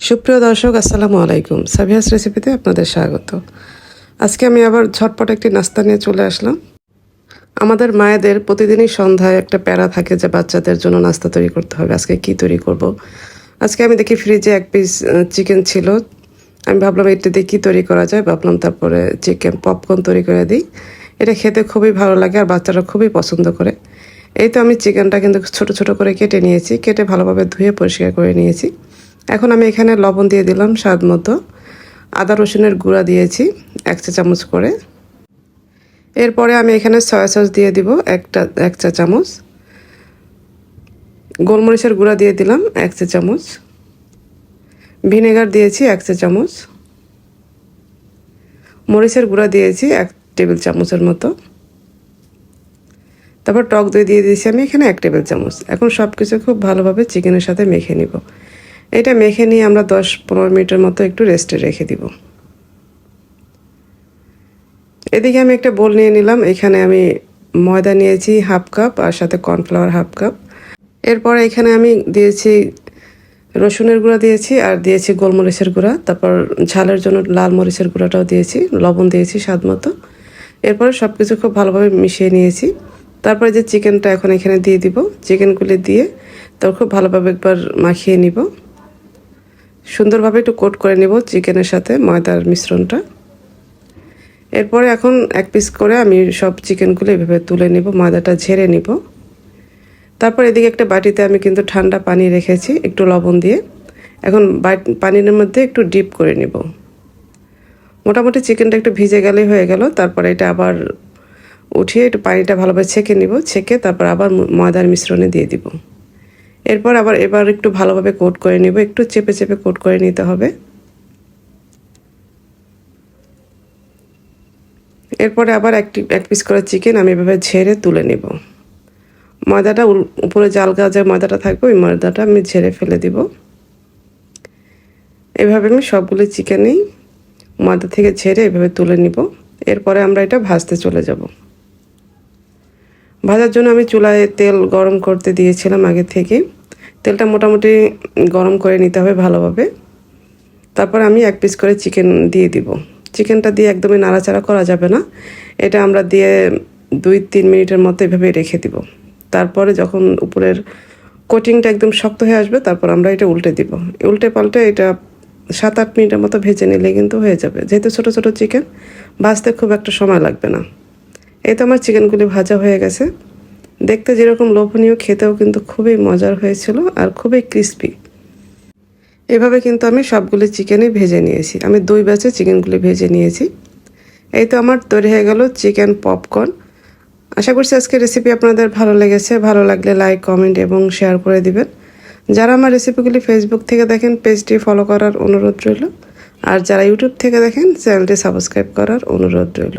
সুপ্রিয় দর্শক, আসসালামু আলাইকুম। সাবিহাস রেসিপিতে আপনাদের স্বাগত। আজকে আমি আবার ঝটপট একটি নাস্তা নিয়ে চলে আসলাম। আমাদের মায়েদের প্রতিদিনই সন্ধ্যায় একটা প্যারা থাকে যে বাচ্চাদের জন্য নাস্তা তৈরি করতে হবে। আজকে কি তৈরি করব। আজকে আমি দেখি ফ্রিজে এক পিস চিকেন ছিল। আমি ভাবলাম এটা দিয়ে কী তৈরি করা যায়? ভাবলাম তারপরে চিকেন পপকর্ন তৈরি করে দিই। এটা খেতে খুবই ভালো লাগে আর বাচ্চারা খুবই পছন্দ করে। এই তো আমি চিকেনটা কিন্তু ছোট ছোট করে কেটে নিয়েছি। কেটে ভালোভাবে ধুয়ে পরিষ্কার করে নিয়েছি। এখন আমি এখানে লবণ দিয়ে দিলাম স্বাদ মতো। আদা রসুনের গুঁড়া দিয়েছি, এক চা চামচ করে। এরপরে আমি এখানে সয়া সস দিয়ে দিব একটা, এক চা চামচ। গোলমরিচের গুঁড়া দিয়ে দিলাম এক চা চামচ। ভিনেগার দিয়েছি এক চা চামচ। মরিচের গুঁড়া দিয়েছি এক টেবিল চামচের মতো। তারপর টক দই দিয়ে দিয়েছি আমি এখানে এক টেবিল চামচ। এখন সব কিছু খুব ভালোভাবে চিকেনের সাথে মেখে নিব। এটা মেখে নিয়ে আমরা দশ পনেরো মিনিটের মতো একটু রেস্টে রেখে দিব। এদিকে আমি একটা বোল নিয়ে নিলাম। এখানে আমি ময়দা নিয়েছি হাফ কাপ আর সাথে কর্নফ্লাওয়ার হাফ কাপ এরপর এখানে আমি দিয়েছি রসুনের গুঁড়া দিয়েছি আর দিয়েছি গোলমরিচের গুঁড়া। তারপর ঝালের জন্য লাল মরিচের গুঁড়াটাও দিয়েছি, লবণ দিয়েছি স্বাদ মতো। এরপরে সব কিছু খুব ভালোভাবে মিশিয়ে নিয়েছি। তারপরে যে চিকেনটা এখন এখানে দিয়ে দিব চিকেনগুলি দিয়ে তারপর খুব ভালোভাবে একবার মাখিয়ে নিব। সুন্দরভাবে একটু কোট করে নিব চিকেনের সাথে, ময়দার মিশ্রণটা। এরপরে এখন এক পিস করে আমি সব চিকেনগুলো এভাবে তুলে নিব, ময়দাটা ঝেড়ে নিব। তারপর এদিকে একটা বাটিতে আমি কিন্তু ঠান্ডা পানি রেখেছি, একটু লবণ দিয়ে। এখন পানির মধ্যে একটু ডিপ করে নিব। মোটামুটি চিকেনটা একটু ভিজে গেলেই হয়ে গেল, তারপরে এটা আবার উঠিয়ে একটু পানিটা ভালোভাবে ছেঁকে নিব, ছেঁকে তারপর আবার ময়দার মিশ্রণে দিয়ে দিব। এরপর আবার এবার একটু ভালোভাবে কোট করে নিব। একটু চেপে চেপে কোট করে নিতে হবে। এরপরে আবার একটি এক পিস করে চিকেন আমি এভাবে ঝেড়ে তুলে নিব। ময়দাটা উপরে জাল গাছের ময়দাটা থাকবে, ওই ময়দাটা আমি ঝেড়ে ফেলে দিব। এভাবে আমি সবগুলো চিকেনেই ময়দা থেকে ঝেড়ে এভাবে তুলে নিব। এরপরে আমরা এটা ভাজতে চলে যাব। ভাজার জন্য আমি চুলায় তেল গরম করতে দিয়েছিলাম আগে থেকে। তেলটা মোটামুটি গরম করে নিতে হবে ভালোভাবে। তারপর আমি এক পিস করে চিকেন দিয়ে দিব। চিকেনটা দিয়ে একদমই নাড়াচাড়া করা যাবে না। এটা আমরা দিয়ে দুই তিন মিনিটের মতো এভাবে রেখে দিব। তারপরে যখন উপরের কোটিংটা একদম শক্ত হয়ে আসবে, তারপর আমরা এটা উল্টে দিব। উল্টে পাল্টে এটা সাত আট মিনিটের মতো ভেজে নিলে কিন্তু হয়ে যাবে। যেহেতু ছোটো ছোটো চিকেন ভাজতে খুব একটা সময় লাগবে না। এই তো আমার চিকেনগুলি ভাজা হয়ে গেছে। দেখতে যেরকম লোভনীয়, খেতেও কিন্তু খুবই মজার হয়েছিল আর খুবই ক্রিস্পি এভাবে কিন্তু আমি সবগুলি চিকেনই ভেজে নিয়েছি। আমি দুই ব্যাচে চিকেনগুলি ভেজে নিয়েছি। এই তো আমার তৈরি হয়ে গেল চিকেন পপকর্ন আশা করছি আজকে রেসিপি আপনাদের ভালো লেগেছে। ভালো লাগলে লাইক কমেন্ট এবং শেয়ার করে দিবেন। যারা আমার রেসিপিগুলি ফেসবুক থেকে দেখেন পেজটি ফলো করার অনুরোধ রইল। আর যারা ইউটিউব থেকে দেখেন চ্যানেলটি সাবস্ক্রাইব করার অনুরোধ রইল।